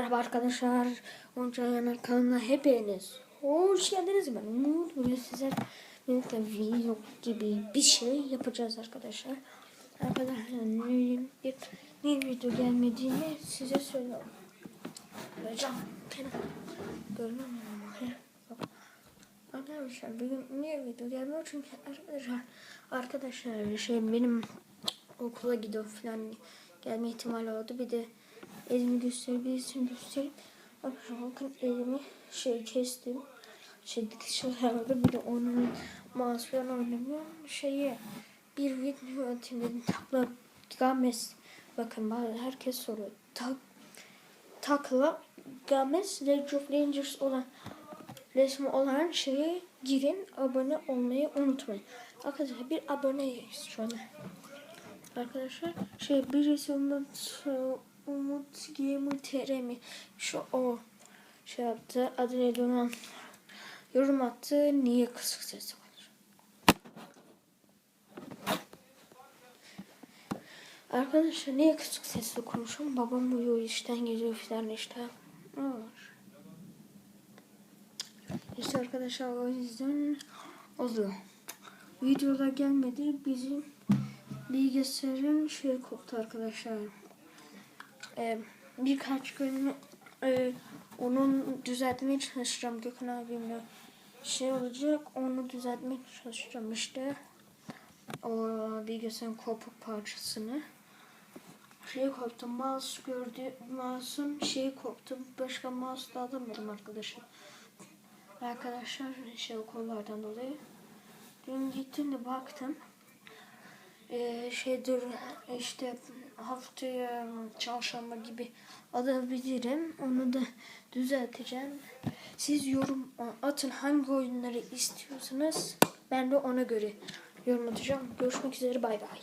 Merhaba arkadaşlar. Onca Yanar kanalına hepiniz hoş geldiniz. Ben Umut. Bugün size birlikte video gibi bir şey yapacağız arkadaşlar. Arkadaşlar bir, ne video gelmediğini size söylüyorum. Hocam. Görmem. Arkadaşlar bugün niye video gelmiyor? Çünkü arkadaşlar arkadaşlar şey benim okula gidiyor falan gelme ihtimali oldu. Bir de elimi gösterebilirsin göstereyim. Bakın elimi şey kestim. Şey dışarıda bir de onun mouse falan oynamıyor. Bir video atayım dedim. Takla Games. Bakın herkes soruyor. Tak, takla Games League of Legends olan resmi olan şeye girin. Abone olmayı unutmayın. Arkadaşlar bir aboneyiz şu an. Arkadaşlar şey birisi Umut Umut Gamer TR mi? Şu o şey yaptı. Adı neydi onun? Yorum attı. Niye kısık sesi var? Arkadaşlar niye kısık sesle konuşuyorum? Babam uyuyor işten geliyor filan işte. Ne var? İşte arkadaşlar o yüzden oluyor. Videolar gelmedi. Bizim bilgisayarın şey koptu arkadaşlar. Ee, birkaç gün e, onun düzeltmeye çalışacağım Gökhan abimle. Şey olacak onu düzeltmeye çalışacağım işte. O bilgisayarın kopuk parçasını. Şey koptu mouse gördü. Mouse'un şeyi koptu. Başka mouse da alamadım arkadaşlar. Arkadaşlar şey okullardan dolayı. Dün gittim de baktım. Ee, şeydir işte haftaya çarşamba gibi alabilirim. Onu da düzelteceğim. Siz yorum atın hangi oyunları istiyorsanız ben de ona göre yorum atacağım. Görüşmek üzere bay bay.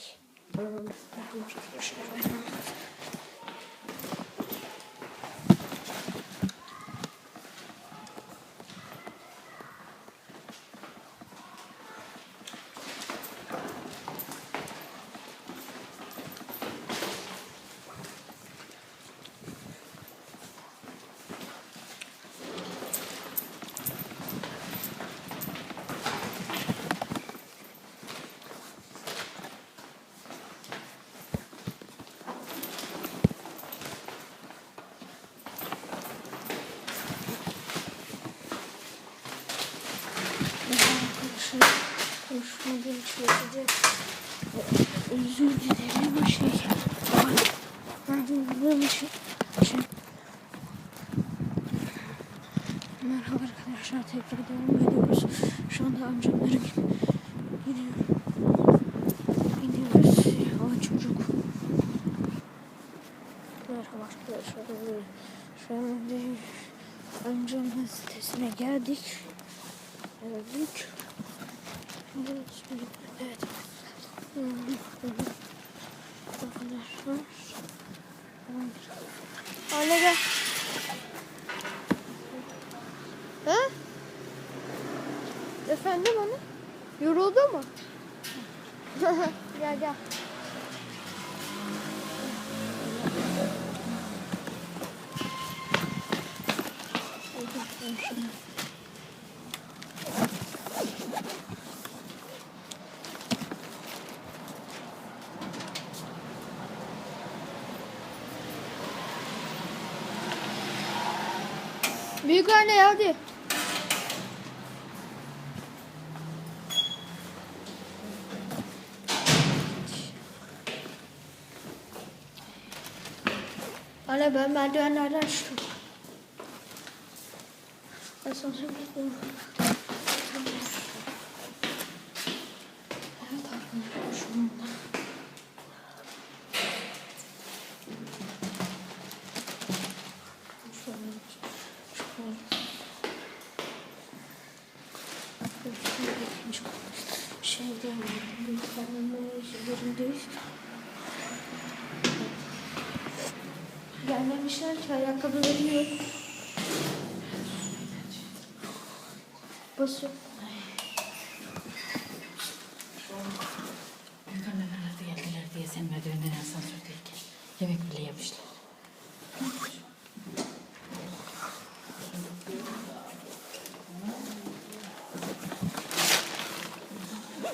Arkadaşlar konuşmadığım için özür dilerim ama şey anladığım için şey Merhaba arkadaşlar tekrar devam ediyoruz. Şu anda amcamlara gidiyoruz. Gidiyoruz. O çocuk. Merhaba arkadaşlar. Şu anda amcamın sitesine geldik. Geldik. Evet. Arkadaşlar. Anne gel. Ha? Efendim anne? Yoruldu mu? gel gel. Büyük anne hadi. Anne ben merdivenlerden çıktım. Asansör bekliyorum. Evet arkadaşlar Şeyde üzerindeyiz. Gelmemişler ki ayakkabıları yok. Basıyor. De geldiler diye sen merdivenden asansördeyken yemek bile yemişler.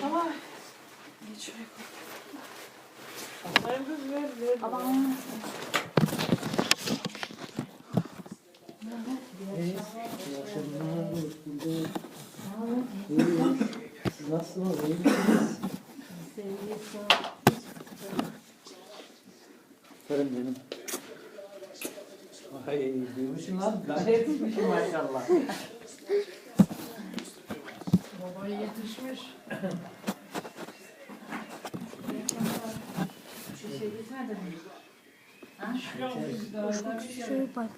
Tamam. Geç şuraya koy. Asayım kız ver ver. Aman. Nasılsınız? Benim. Ay duymuşsun lan. Ben yetişmişim maşallah. Babayı yetişmiş. Şişe gitmedi mi? Daha da. Şöyle bak.